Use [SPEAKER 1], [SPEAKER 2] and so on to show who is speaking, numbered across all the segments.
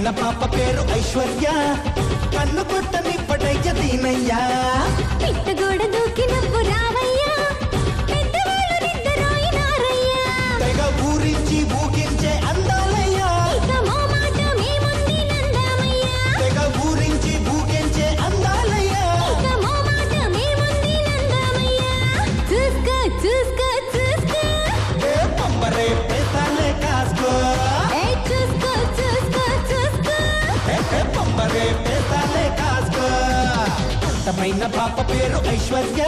[SPEAKER 1] చిన్న పాప పేరు ఐశ్వర్య. కన్ను కొట్టని పటయ్య దీనయ్యా.
[SPEAKER 2] పిట్టగోడ దూకినప్పు
[SPEAKER 1] అయిన పాప పేరు ఐశ్వర్య.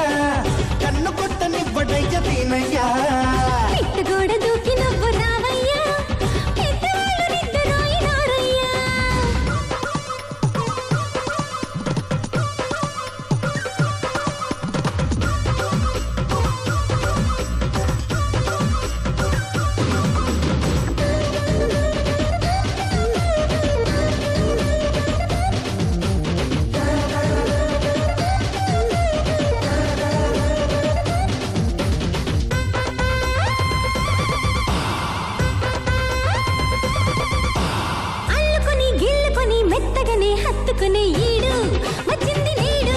[SPEAKER 1] కన్ను కొట్టనివ్వడయ్య దీనయ్య
[SPEAKER 2] హత్తుకునే ఈడు వచ్చింది నీడు.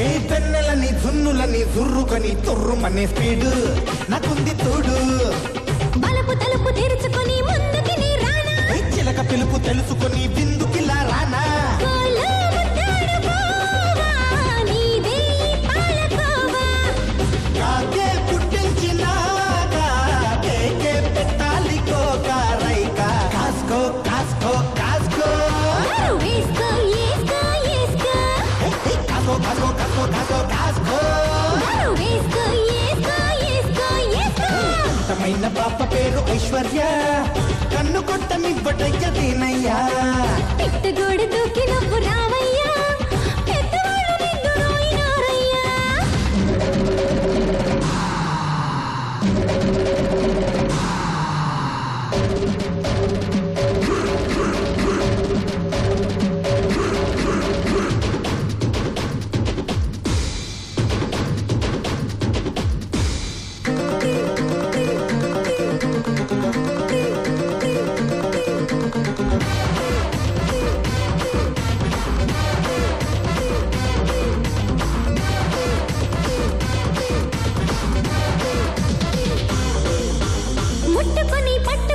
[SPEAKER 1] ఏ పెన్నెలని జున్నులని జుర్రుకొని తుర్రుమనే స్పీడు. నాకుంది తోడు.
[SPEAKER 2] బలపు తలుపు తెరుచుకొని ముందుకి నీ రానా.
[SPEAKER 1] ఏ చిలక పిలుపు తెలుసుకొని బిందుకిలా రానా? పేరు ఐశ్వర్య? కన్ను కొట్టనివ్వటయ్య దీనయ్యా? దీనయ్యా
[SPEAKER 2] దూకి నవ్వు రావయ్యా?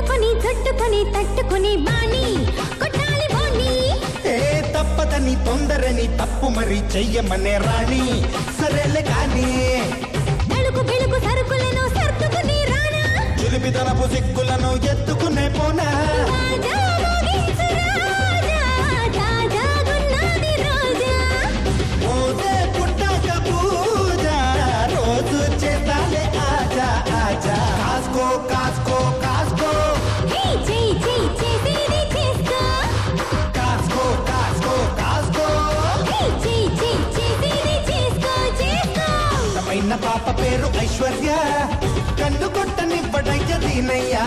[SPEAKER 2] పట్టుకొని చుట్టుకొని తట్టుకొని బాణి. కొట్టాలి బాణి.
[SPEAKER 1] ఏ తప్పదని తొందరని తప్పు మరి చెయ్యమనే రాణి. సరేలే కానీ
[SPEAKER 2] తడుకు బెళుకు సరుకులను సర్దుకుని రానా
[SPEAKER 1] చిలిపిదనపు సిక్కులను ఎత్తుకునే పోనా. పేరు ఐశ్వర్య. కన్ను కొట్టని పడయ్య దీనయ్యా.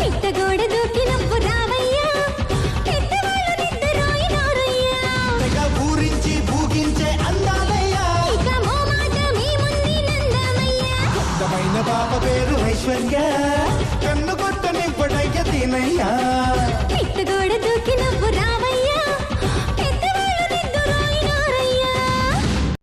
[SPEAKER 2] పిట్టగోడ దూకినప్పు రావయ్యా. పెద్దవాళ్ళు నిద్రాయినారయ్యా
[SPEAKER 1] తెగ ఊరించి ఊగించే అందాలయ్యా. అందమైన పాప పేరు ఐశ్వర్య.